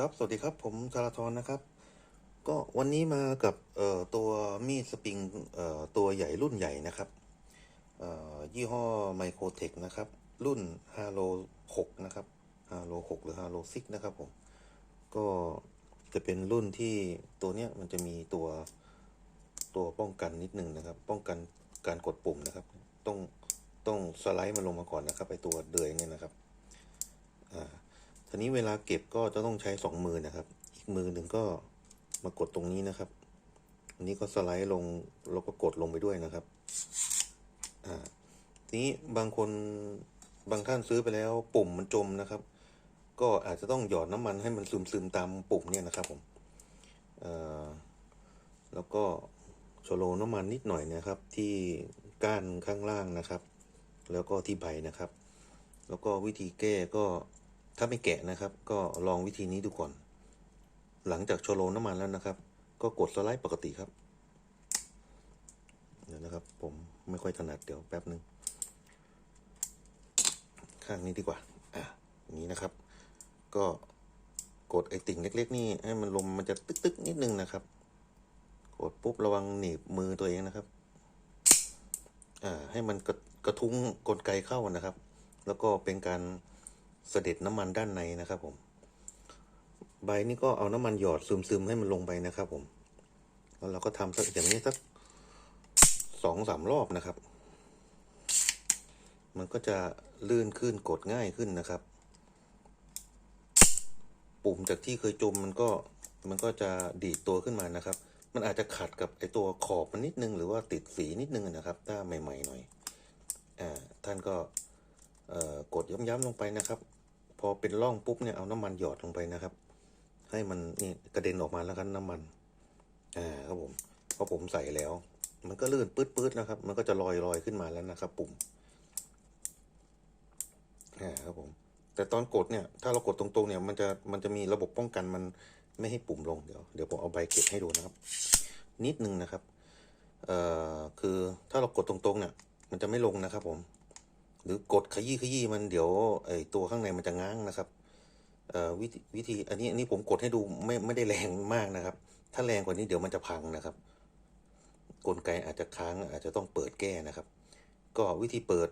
ครับ สวัสดีครับ ผมธาราธรนะครับ ก็วันนี้มากับตัวมีดสปริงตัวใหญ่รุ่นใหญ่นะครับยี่ห้อไมโครเทคนะครับ รุ่นฮาโล6นะครับฮาโล6หรือฮาโล6นะครับผม ก็จะเป็นรุ่นที่ตัวเนี้ยมันจะมีตัวตัวป้องกันนิดนึงนะครับ ป้องกันการกดปุ่มนะครับ ต้องต้องสไลด์มันลงมาก่อนนะครับไอตัวเดือยเนี่ยนะครับ อ่า ทีนี้เวลาเก็บก็จะต้องใช้สองมือนะครับ อีกมือหนึ่งก็มากดตรงนี้นะครับ อันนี้ก็สไลด์ลงแล้วก็กดลงไปด้วยนะครับ อ่า ทีนี้บางคนบางท่านซื้อไปแล้วปุ่มมันจมนะครับ ก็อาจจะต้องหยอดน้ำมันให้มันซึมซึมตามปุ่มเนี่ยนะครับผมอ่อแล้วก็โชโลน้ำมันนิดหน่อยนะครับ ที่ก้านข้างล่างนะครับ แล้วก็ที่ใบนะครับ แล้วก็วิธีแก้ก็ ถ้าไม่แกะนะครับ ก็ลองวิธีนี้ดูก่อน หลังจากโชโลน้ำมันแล้วนะครับ ก็กดสไลด์ปกติครับ เดี๋ยวนะครับ ผมไม่ค่อยถนัดเดี๋ยวแป๊บนึง ข้างนี้ดีกว่า อะอย่างนี้นะครับ ก็กดไอติ่งเล็ก ๆ นี่ให้มันลมมันจะตึกๆนิดนึงนะครับ กดปุ๊บระวังหนีบมือตัวเองนะครับ อ่าให้มันกระกระทุ้งกลไกเข้านะครับ แล้วก็เป็นการ เสด็จน้ำมันด้านในนะครับผม ใบนี้ก็เอาน้ำมันหยอดซึมๆให้มันลงไปนะครับผม แล้วเราก็ทำสักอย่างนี้สักสองสามรอบนะครับ มันก็จะลื่นขึ้นกดง่ายขึ้นนะครับ ปุ่มจากที่เคยจมมันก็มันก็จะดีดตัวขึ้นมานะครับ มันอาจจะขัดกับไอตัวขอบมันนิดนึง หรือว่าติดสีนิดนึงนะครับ ถ้าใหม่ ๆ หน่อย อ่า ท่านก็กดย้ำๆลงไปนะครับ อเป็นร่องปุ๊บเนี่ยเอาน้ำมันหยอดลงไปนะครับ ให้มันนี่กระเด็นออกมาแล้วกันน้ำมัน อ่าครับผมพอผมใส่แล้ว มันก็ลื่นปื๊ดๆนะครับ มันก็จะลอยลอยขึ้นมาแล้วนะครับ ปุ่มอ่าครับผม แต่ตอนกดเนี่ย ถ้าเรากดตรงๆเนี่ยมันจะมันจะมีระบบป้องกันมันไม่ให้ปุ่มลงเดี๋ยวเดี๋ยวผมเอาใบเก็บให้ดูนะครับ นิดนึงนะครับ เอ่อคือถ้าเรากดตรงๆเนี่ย มันจะไม่ลงนะครับผม หรือกดขยี้ขยี้มันเดี๋ยวไอตัวข้างในมันจะง้างนะครับวิธีวิธีอันนี้อันนี้ผมกดให้ดูไม่ไม่ได้แรงมากนะครับ ถ้าแรงกว่านี้เดี๋ยวมันจะพังนะครับ กลไกอาจจะค้างอาจจะต้องเปิดแก้นะครับ ก็วิธีเปิด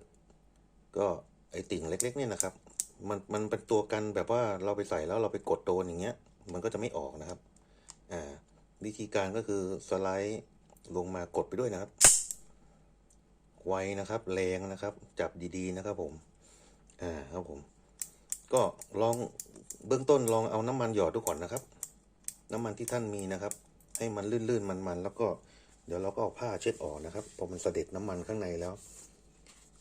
ก็ไอติ่งเล็ก ๆ เนี่ยนะครับ มันมันเป็นตัวกันแบบว่าเราไปใส่แล้วเราไปกดโดนอย่างเงี้ย มันก็จะไม่ออกนะครับ อ่า วิธีการก็คือสไลด์ลงมากดไปด้วยนะครับ ไว้นะครับ แรงนะครับ จับดีๆนะครับ ผม อ่าครับผม ก็ลองเบื้องต้นลองเอาน้ำมันหยอดดูก่อนนะครับ น้ำมันที่ท่านมีนะครับ ให้มันลื่นๆมันๆแล้วก็เดี๋ยวเราก็เอาผ้าเช็ดออกนะครับพอมันเสด็จน้ำมันข้างในแล้ว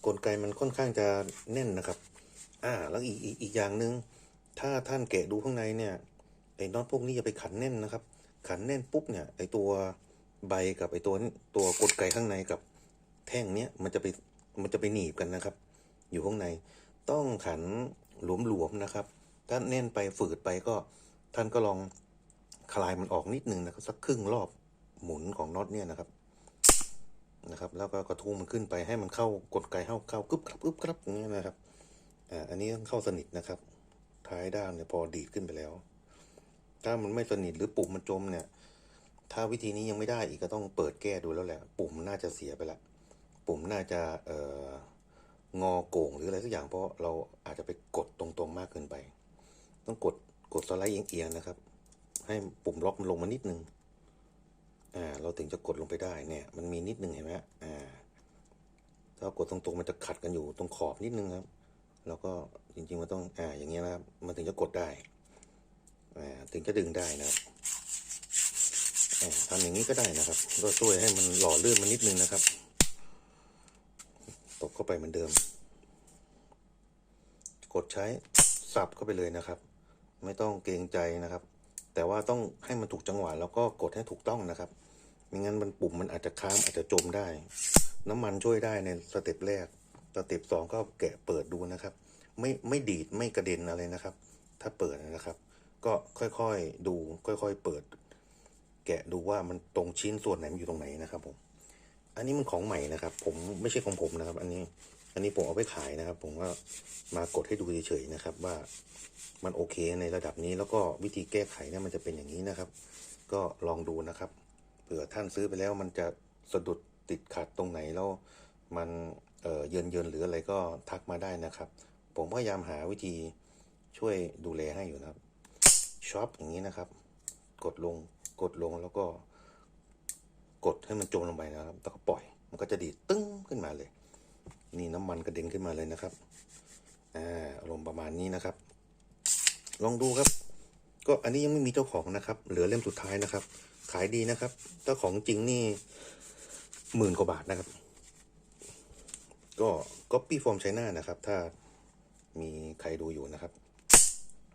กลไกมันค่อนข้างจะแน่นนะครับ อ่า แล้วอีกอีกอีกอย่างหนึ่งถ้าท่านแกะดูข้างในเนี่ยไอ้น็อตพวกนี้อย่าไปขันแน่นนะครับ ขันแน่นปุ๊บเนี่ยไอ้ตัวใบกับไอ้ตัวตัวกลไกข้างในกับ แท่งเนี้ยมันจะไปมันจะไปหนีบกันนะครับ อยู่ข้างในต้องขันหลวมๆนะครับ ถ้าแน่นไปฝืดไปก็ท่านก็ลองคลายมันออกนิดนึงนะครับสักครึ่งรอบหมุนของน็อตเนี่ยนะครับนะครับ แล้วก็กระทุ้งมันขึ้นไปให้มันเข้ากลไกเข้าเข้ากึบครับกึบครับอย่างเงี้ยนะครับอ่าอันนี้ต้องเข้าสนิทนะครับ ท้ายด้านเนี่ยพอดีดขึ้นไปแล้ว ถ้ามันไม่สนิทหรือปุ่มมันจมเนี่ย ถ้าวิธีนี้ยังไม่ได้อีกก็ต้องเปิดแก้ดูแล้วแหละ ปุ่มน่าจะเสียไปละ ปุ่มน่าจะเอ่องอโก่งหรืออะไรสักอย่างเพราะเราอาจจะไปกดตรงๆมากเกินไป ต้องกดกดสไลด์เอียงๆนะครับ ให้ปุ่มล็อกมันลงมานิดนึงอ่าเราถึงจะกดลงไปได้เนี่ย มันมีนิดนึงเห็นไหมฮะอ่าถ้ากดตรงๆมันจะขัดกันอยู่ตรงขอบนิดนึงครับ แล้วก็จริงๆมันต้องอ่าอย่างเงี้ยนะครับมันถึงจะกดได้อ่าถึงจะดึงได้นะครับอ่าทำอย่างนี้ก็ได้นะครับก็ช่วยให้มันหล่อลื่นมันนิดนึงนะครับ บเข้าไปเหมือนเดิม กดใช้สับเข้าไปเลยนะครับ ไม่ต้องเกรงใจนะครับ แต่ว่าต้องให้มันถูกจังหวะแล้วก็กดให้ถูกต้องนะครับไม่งั้นมันปุ่มมันอาจจะค้างอาจจะจมได้ น้ำมันช่วยได้ในสเต็ปแรกสเต็ปสองก็แกะเปิดดูนะครับ ไม่ไม่ดีดไม่กระเด็นอะไรนะครับ ถ้าเปิดนะครับ ก็ค่อยๆดู ค่อยๆเปิด แกะดูว่ามันตรงชิ้นส่วนไหนมันอยู่ตรงไหนนะครับผม อันนี้มันของใหม่นะครับ ผมไม่ใช่ของผมนะครับ อันนี้ อันนี้ผมเอาไปขายนะครับ ผมว่ามากดให้ดูเฉยๆนะครับ ว่ามันโอเคในระดับนี้แล้วก็วิธีแก้ไขเนี่ยมันจะเป็นอย่างนี้นะครับ ก็ลองดูนะครับเผื่อท่านซื้อไปแล้วมันจะสะดุดติดขัดตรงไหนแล้วมันเออเยินเยินหรืออะไรก็ทักมาได้นะครับ ผมพยายามหาวิธีช่วยดูแลให้อยู่นะครับช็อปอย่างนี้นะครับ กดลงกดลงแล้วก็ กดให้มันจมลงไปนะครับแล้วก็ปล่อย มันก็จะดีดตึ้งขึ้นมาเลย นี่น้ำมันกระเด็นขึ้นมาเลยนะครับอ่าอารมณ์ประมาณนี้นะครับ ลองดูครับ ก็อันนี้ยังไม่มีเจ้าของนะครับ เหลือเล่มสุดท้ายนะครับ ขายดีนะครับ เจ้าของจริงนี่หมื่นกว่าบาทนะครับ ก็ก๊อปปี้ฟอร์มไชน่านะครับ ถ้ามีใครดูอยู่นะครับ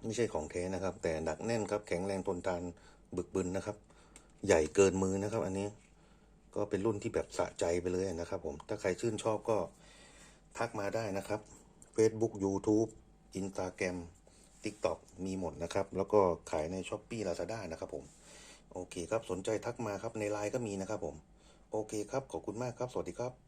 ไม่ใช่ของแท้นะครับ แต่หนักแน่นครับ แข็งแรงทนทานบึกบึนนะครับ ใหญ่เกินมือนะครับ อันนี้ ก็เป็นรุ่นที่แบบสะใจไปเลยนะครับผม ถ้าใครชื่นชอบก็ทักมาได้นะครับ Facebook YouTube Instagram TikTok มีหมดนะครับ แล้วก็ขายใน s h อ p e e Lazada นะครับผม โอเคครับ สนใจทักมาครับ ในไลน์ก็มีนะครับผม โอเคครับ ขอบคุณมากครับ สวัสดีครับ